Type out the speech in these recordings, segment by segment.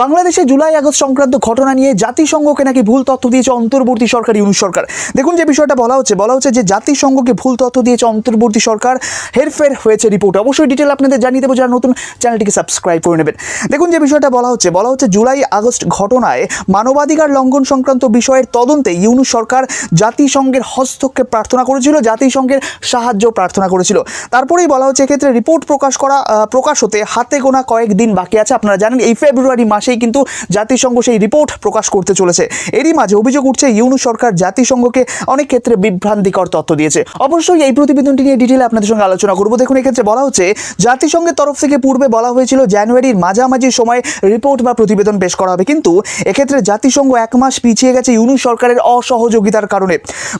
বাংলাদেশে July August সংক্রান্ত ঘটনা নিয়ে জাতিসংঘকে নাকি ভুল তথ্য দিয়েছে অন্তর্বর্তী সরকার, ইউনুস সরকার। দেখুন যে বিষয়টা বলা হচ্ছে বলা হচ্ছে যে জাতিসংঘকে ভুল তথ্য দিয়েছে অন্তর্বর্তী সরকার, হেরফের হয়েছে রিপোর্ট। অবশ্যই ডিটেল আপনাদের জানিয়ে দেবো, যারা নতুন চ্যানেলটিকে সাবস্ক্রাইব করে নেবেন। দেখুন যে বিষয়টা বলা হচ্ছে বলা হচ্ছে জুলাই আগস্ট ঘটনায় মানবাধিকার লঙ্ঘন সংক্রান্ত বিষয়ের তদন্তে ইউনুস সরকার জাতিসংঘের হস্তক্ষেপ প্রার্থনা করেছিল, জাতিসংঘের সাহায্য প্রার্থনা করেছিল। তারপরেই বলা হচ্ছে এক্ষেত্রে রিপোর্ট প্রকাশ করা প্রকাশ হতে হাতে গোনা কয়েকদিন বাকি আছে। আপনারা জানেন এই ফেব্রুয়ারি মাসেই কিন্তু জাতিসংঘ সেই রিপোর্ট প্রকাশ করতে চলেছে। এরই মাঝে অভিযোগ উঠছে ইউনুস সরকার জাতিসংঘকে অনেক ক্ষেত্রে বিভ্রান্তিকর তথ্য দিয়েছে। অবশ্যই এই প্রতিবেদনটি নিয়ে ডিটেলে আপনাদের সঙ্গে আলোচনা করব। দেখুন, এক্ষেত্রে বলা হচ্ছে, জাতিসংঘের তরফ থেকে পূর্বে বলা হয়েছিল জানুয়ারির মাঝামাঝি সময় রিপোর্ট বা প্রতিবেদন পেশ করা হবে। কিন্তু এক্ষেত্রে জাতিসংঘ এক মাস পিছিয়ে গেছে ইউনুস সরকারের অসহযোগিতার কারণে।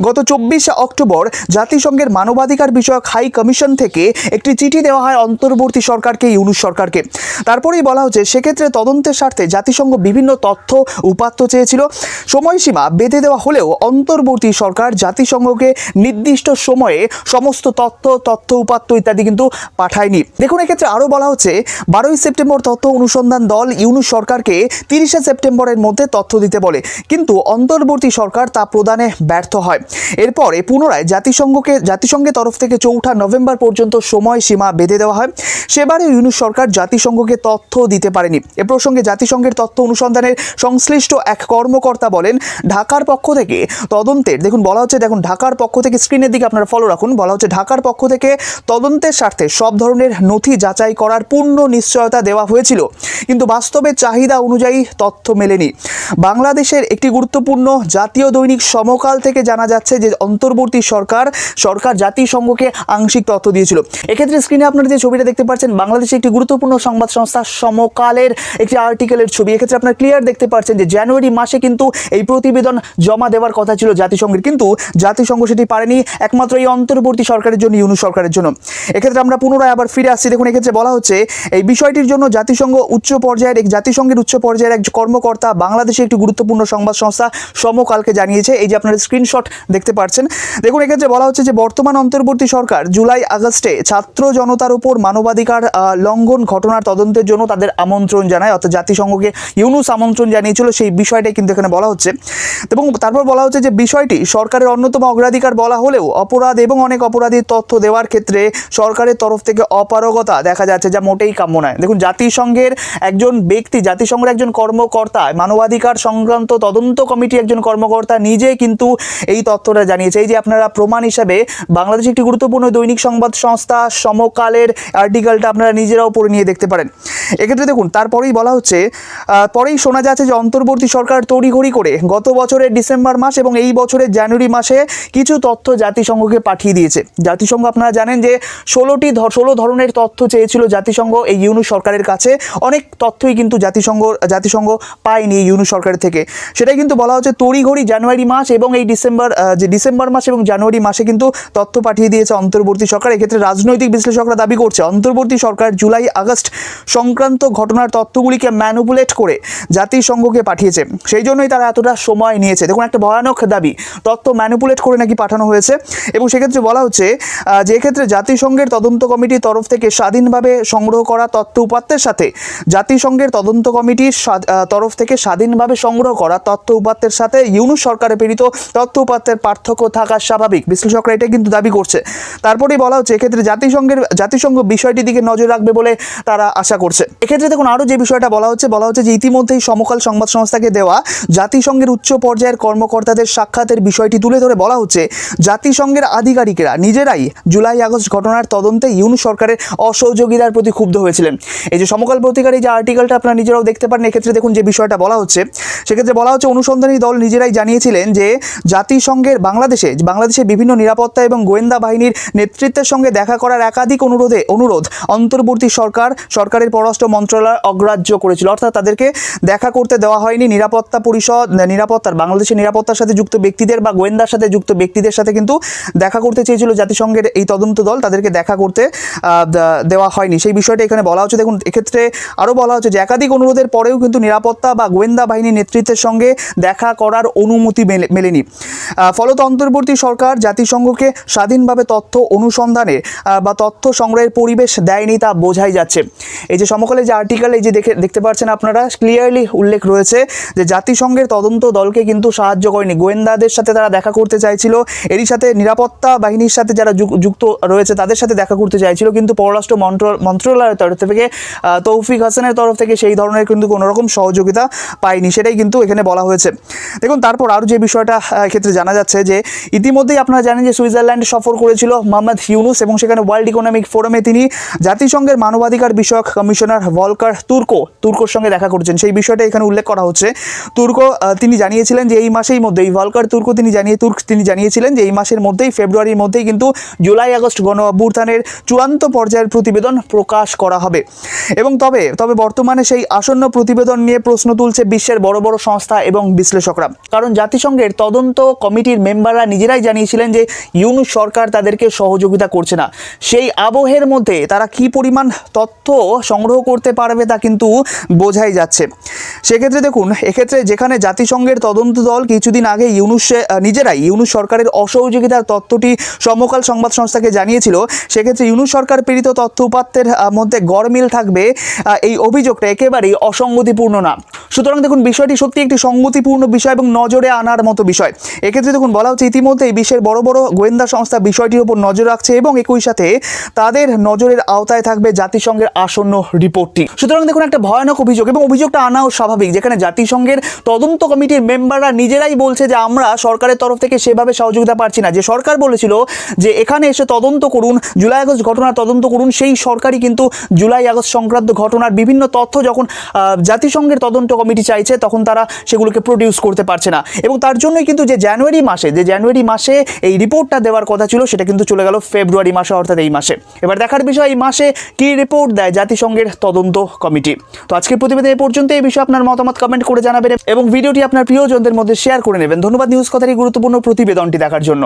গত চব্বিশে অক্টোবর জাতিসংঘের মানবাধিকার বিষয়ক হাই কমিশন থেকে একটি চিঠি দেওয়া হয় অন্তর্বর্তী সরকারকে ইউনুস সরকারকে। তারপরেই বলা হচ্ছে, সেক্ষেত্রে তদন্তের স্বার্থে জাতিসংঘ বিভিন্ন তথ্য উপাত্ত চেয়েছিল। সময়সীমা বেঁধে দেওয়া হলেও অন্তর্বর্তী সরকার জাতিসংঘকে নির্দিষ্ট সময়ে সমস্ত তথ্য তথ্য উপাত্ত ইত্যাদি কিন্তু পাঠায়নি। দেখুন, এক্ষেত্রে আরও বলা হচ্ছে, বারোই সেপ্টেম্বর তথ্য অনুসন্ধান দল ইউনুস সরকারকে তিরিশে সেপ্টেম্বরের মধ্যে তথ্য দিতে বলে। কিন্তু অন্তর্বর্তী সরকার তা প্রদানে ব্যর্থ হয়। এরপরে পুনরায় জাতিসংঘকে, জাতিসংঘের তরফ থেকে চৌঠা নভেম্বর পর্যন্ত সময়সীমা বেঁধে দেওয়া হয়। সেবারে ইউনুস সরকার জাতিসংঘকে তথ্য দিতে পারেনি। এ প্রসঙ্গে জাতিসংঘের তথ্য অনুসন্ধানের সংশ্লিষ্ট এক কর্মকর্তা বলেন, ঢাকার পক্ষ থেকে তদন্তের, দেখুন বলা হচ্ছে, দেখুন ঢাকার পক্ষ থেকে স্ক্রিনের দিকে আপনারা ফলো রাখুন, বলা হচ্ছে ঢাকার পক্ষ থেকে তদন্তের স্বার্থে সব ধরনের নথি যাচাই করার পূর্ণ নিশ্চয়তা দেওয়া হয়েছিল। কিন্তু বাস্তবে চাহিদা অনুযায়ী তথ্য মেলেনি। বাংলাদেশের একটি গুরুত্বপূর্ণ জাতীয় দৈনিক সমকাল থেকে জানা যাচ্ছে যে অন্তর্বর্তী সরকার সরকার জাতিসংঘকে আংশিক তথ্য দিয়েছিল। এক্ষেত্রে স্ক্রিনে আপনারা যে ছবিটা দেখতে পাচ্ছেন, বাংলাদেশে একটি গুরুত্বপূর্ণ সংবাদ সংস্থা সমকালের একটি আর্টিকেলের ছবি। এক্ষেত্রে আপনারা ক্লিয়ার দেখতে পাচ্ছেন যে জানুয়ারি মাসে কিন্তু এই প্রতিবেদন জমা দেওয়ার কথা ছিল জাতিসংঘের। কিন্তু জাতিসংঘ সেটি পারেনি, একমাত্র এই অন্তর্বর্তী সরকারের জন্য ইউনু সরকারের জন্য। এক্ষেত্রে আমরা পুনরায় আবার ফিরে আসছি। দেখুন, এক্ষেত্রে বলা হচ্ছে, এই বিষয়টির জন্য জাতিসংঘ উচ্চ পর্যায়ের এক জাতিসংঘের উচ্চ পর্যায়ের এক কর্মকর্তা বাংলাদেশে একটি গুরুত্বপূর্ণ সংবাদ সংস্থা সমকালকে জানিয়েছে। এই যে আপনারা স্ক্রিনশট দেখতে পাচ্ছেন দেখুন, এক্ষেত্রে বলা হচ্ছে যে বর্তমান অন্তর্বর্তী সরকার জুলাই আগস্টে ছাত্র জনতার উপর মানবাধিকার লঙ্ঘন ঘটনার তদন্তের জন্য তাদের আমন্ত্রণ জানায়। অর্থাৎ জাতিসংঘকে ইউনুস আমন্ত্রণ জানিয়েছিল, সেই বিষয়টাই কিন্তু এখানে বলা হচ্ছে। এবং তারপর বলা হচ্ছে যে বিষয়টি সরকারের অন্যতম অগ্রাধিকার বলা হলেও অপরাধ এবং অনেক অপরাধীর তথ্য দেওয়ার ক্ষেত্রে সরকারের তরফ থেকে অপারগতা দেখা যাচ্ছে যা মোটেই কাম্য নয়। দেখুন, জাতিসংঘের একজন ব্যক্তি, জাতিসংঘের একজন কর্মকর্তা, মানবাধিকার সংক্রান্ত তদন্ত কমিটি একজন কর্মকর্তা নিজে কিন্তু এই তথ্যটা জানিয়েছে। এই যে আপনারা প্রমাণ হিসাবে বাংলাদেশ একটি গুরুত্বপূর্ণ দৈনিক সংবাদ সংস্থা, সমকালের আর্টিকেলটা আপনারা নিজেরাও পড়ে নিয়ে দেখতে পারেন। এক্ষেত্রে দেখুন, তারপরেই বলা হচ্ছে আহ, পরেই শোনা যাচ্ছে যে অন্তর্বর্তী সরকার তড়িঘড়ি করে গত বছরের ডিসেম্বর মাস এবং এই বছরের জানুয়ারি মাসে কিছু তথ্য জাতিসংঘকে পাঠিয়ে দিয়েছে। জাতিসংঘ আপনারা জানেন যে ষোলোটি ষোলো ধরনের তথ্য চেয়েছিল জাতিসংঘ এই ইউনু সরকারের কাছে। অনেক তথ্যই কিন্তু জাতিসংঘ জাতিসংঘ পায়নি এই ইউনু সরকার থেকে। সেটাই কিন্তু বলা হচ্ছে তড়িঘড়ি জানুয়ারি মাস এবং এই ডিসেম্বর যে ডিসেম্বর মাস এবং জানুয়ারি মাসে কিন্তু তথ্য পাঠিয়ে দিয়েছে অন্তর্বর্তী সরকার। এক্ষেত্রে রাজনৈতিক বিশ্লেষকরা দাবি করছে অন্তর্বর্তী সরকার জুলাই আগস্ট সংক্রান্ত ঘটনার তথ্যগুলিকে ম্যানুপুলেট করে জাতিসংঘকে পাঠিয়েছে। সেই জন্যই তারা এতটা সময় নিয়েছে। দেখুন, একটা ভয়ানক দাবি, তথ্য ম্যানুপুলেট করে নাকি পাঠানো হয়েছে। এবং সেক্ষেত্রে বলা হচ্ছে যে ক্ষেত্রে জাতিসংঘের তদন্ত কমিটির তরফ থেকে স্বাধীনভাবে সংগ্রহ করা তথ্য উপাত্তের সাথে, জাতিসংঘের তদন্ত কমিটির তরফ থেকে স্বাধীনভাবে সংগ্রহ করা তথ্য উপাত্তের সাথে ইউনুস সরকারে প্রেরিত তথ্য উপাত্তের পার্থক্য থাকা স্বাভাবিক। বিশ্লেষকরা এটা কিন্তু দাবি করছে। তারপরেই বলা হচ্ছে, এক্ষেত্রে জাতিসংঘের, জাতিসংঘ বিষয়টির দিকে নজর রাখবে বলে তারা আশা করছে। এক্ষেত্রে দেখুন আরও যে বিষয়টা বলা হচ্ছে, বলা হচ্ছে যে ইতিমধ্যেই সমকাল সংবাদ সংস্থাকে দেওয়া জাতিসংঘের উচ্চ পর্যায়ের কর্মকর্তাদের সাক্ষাতের বিষয়টি তুলে ধরে বলা হচ্ছে, জাতিসংঘের আধিকারিকেরা নিজেরাই জুলাই আগস্ট ঘটনার তদন্তে ইউনুস সরকারের অসহযোগিতার প্রতি ক্ষুব্ধ হয়েছিলেন। এই যে সমকাল পত্রিকার এই যে আর্টিকেলটা আপনারা নিজেরাও দেখতে পারেন, এক্ষেত্রে দেখুন যে বিষয়টা বলা হচ্ছে, সেক্ষেত্রে বলা হচ্ছে অনুসন্ধানী দল নিজেরাই জানিয়েছিলেন যে জাতিসংঘের বাংলাদেশে বাংলাদেশে বিভিন্ন নিরাপত্তা এবং গোয়েন্দা বাহিনীর নেতৃত্বের সঙ্গে দেখা করার একাধিক অনুরোধে, অনুরোধ অন্তর্বর্তী সরকার, সরকারের পররাষ্ট্র মন্ত্রণালয় অগ্রাহ্য করেছিল অর্থাৎ তাদেরকে দেখা করতে দেওয়া হয়নি। নিরাপত্তা পরিষদ নিরাপত্তার, বাংলাদেশের নিরাপত্তার সাথে যুক্ত ব্যক্তিদের বা গোয়েন্দার সাথে যুক্ত ব্যক্তিদের সাথে কিন্তু দেখা করতে চেয়েছিল জাতিসংঘের এই তদন্ত দল। তাদেরকে দেখা করতে দেওয়া হয়নি। সেই বিষয়টা এখানে বলা হচ্ছে। দেখুন, এক্ষেত্রে আরও বলা হচ্ছে যে একাধিক অনুরোধের পরেও কিন্তু নিরাপত্তা বা গোয়েন্দা বাহিনীর নেতৃত্বের সঙ্গে দেখা করার অনুমতি মেলে- মেলেনি। ফলত অন্তর্বর্তী সরকার জাতিসংঘকে স্বাধীনভাবে তথ্য অনুসন্ধানে বা তথ্য সংগ্রহের পরিবেশ দেয়নি তা বোঝাই যাচ্ছে। এই যে সমকালে যে আর্টিকেল এই যে দেখে, দেখতে পারছেন আপনারা। ক্লিয়ারলি উল্লেখ রয়েছে যে জাতিসংঘের তদন্ত দলকে কিন্তু সাহায্য করেনি। গোয়েন্দাদের সাথে তারা দেখা করতে চাইছিল। এরই সাথে নিরাপত্তা বাহিনীর সাথে যারা যুক্ত রয়েছে, তাদের সাথে দেখা করতে চাইছিল। কিন্তু পররাষ্ট্র মন্ত্র- মন্ত্রণালয়ের তরফ থেকে তৌফিক হাসানের তরফ থেকে সেই ধরনের কিন্তু কোনো রকম সহযোগিতা পায়নি। সেটাই কিন্তু এখানে বলা হয়েছে। দেখুন, তারপর আরও যে বিষয়টা ক্ষেত্রে জানা যাচ্ছে যে ইতিমধ্যেই আপনারা জানেন যে সুইজারল্যান্ড সফর করেছিল মোহাম্মদ ইউনুস এবং সেখানে ওয়ার্ল্ড ইকোনমিক ফোরামে তিনি জাতিসংঘের মানবাধিকার বিষয়ক কমিশনার ভলকার তুর্কো তুর্কোর সঙ্গে দেখা করেছেন। সেই বিষয়টা এখানে উল্লেখ করা হচ্ছে। তুর্কো তিনি জানিয়েছিলেন যে এই মাসেই মধ্যে, এই ভলকার তুর্কো তিনি জানিয়ে, তুর্ক তিনি জানিয়েছিলেন যে এই মাসের মধ্যেই, ফেব্রুয়ারির মধ্যেই কিন্তু জুলাই, আগস্ট গণ অভ্যুত্থানের চূড়ান্ত পর্যায়ের প্রতিবেদন প্রকাশ করা হবে। এবং তবে তবে বর্তমানে সেই আসন্ন প্রতিবেদন নিয়ে প্রশ্ন তুলছে বিশ্বের বড় বড় সংস্থা এবং বিশ্লেষকরা। কারণ জাতিসংঘের তদন্ত কমিটির মেম্বাররা নিজেরাই জানিয়েছিলেন যে ইউনুস সরকার তাদেরকে সহযোগিতা করছে না। সেই আবহের মধ্যে তারা কি পরিমাণ তথ্য সংগ্রহ করতে পারবে তা কিন্তু বোঝাই যাচ্ছে। সেক্ষেত্রে দেখুন, এক্ষেত্রে যেখানে জাতিসংঘের তদন্ত দল কিছুদিন আগে ইউনুস নিজেরাই ইউনুস সরকারের অসহযোগিতার তথ্যটি সমকাল সংবাদ সংস্থাকে জানিয়েছিল, সেক্ষেত্রে ইউনুস সরকার পীড়িত তথ্য উপাত্তের মধ্যে গড়মিল থাকবে এই অভিযোগটা একেবারেই অসঙ্গতিপূর্ণ না। সুতরাং দেখুন, বিষয়টি সত্যি একটি সঙ্গতিপূর্ণ বিষয় এবং নজরে আনার মতো বিষয়। এক্ষেত্রে দেখুন, বলা হচ্ছে ইতিমধ্যেই বিশ্বের বড় বড় গোয়েন্দা সংস্থা বিষয়টির উপর নজর রাখছে এবং একই সাথে তাদের নজরের আওতায় থাকবে জাতিসংঘের আসন্ন রিপোর্টটি। সুতরাং দেখুন, একটা ভয়ানক অভিযোগ এবং অভিযোগটা আনাও স্বাভাবিক, যেখানে জাতিসংঘের তদন্ত কমিটির মেম্বাররা নিজেরাই বলছে যে আমরা সরকারের তরফ থেকে সেভাবে সহযোগিতা পাচ্ছি না। যে সরকার বলেছিল যে এখানে এসে তদন্ত করুন, জুলাই আগস্ট ঘটনার তদন্ত করুন, সেই সরকারই কিন্তু জুলাই আগস্ট সংক্রান্ত ঘটনার বিভিন্ন তথ্য যখন জাতিসংঘের তদন্ত কমিটি চাইছে, তখন তারা সেগুলোকে প্রডিউস করতে পারছে না। এবং তার জন্যই কিন্তু যে জানুয়ারি মাসে, যে জানুয়ারি মাসে এই রিপোর্টটা দেওয়ার কথা ছিল, সেটা কিন্তু চলে গেল ফেব্রুয়ারি মাসে, অর্থাৎ এই মাসে। এবার দেখার বিষয়, এই মাসে কি রিপোর্ট দেয় জাতিসংঘের তদন্ত কমিটি তো আজকের প্রতিবেদন এ পর্যন্ত এই বিষয়ে আপনার মতামত কমেন্ট করে জানাবেন এবং ভিডিওটি আপনার প্রিয়জনদের মধ্যে শেয়ার করে নেবেন। ধন্যবাদ নিউজ কথার এই গুরুত্বপূর্ণ প্রতিবেদনটি দেখার জন্য।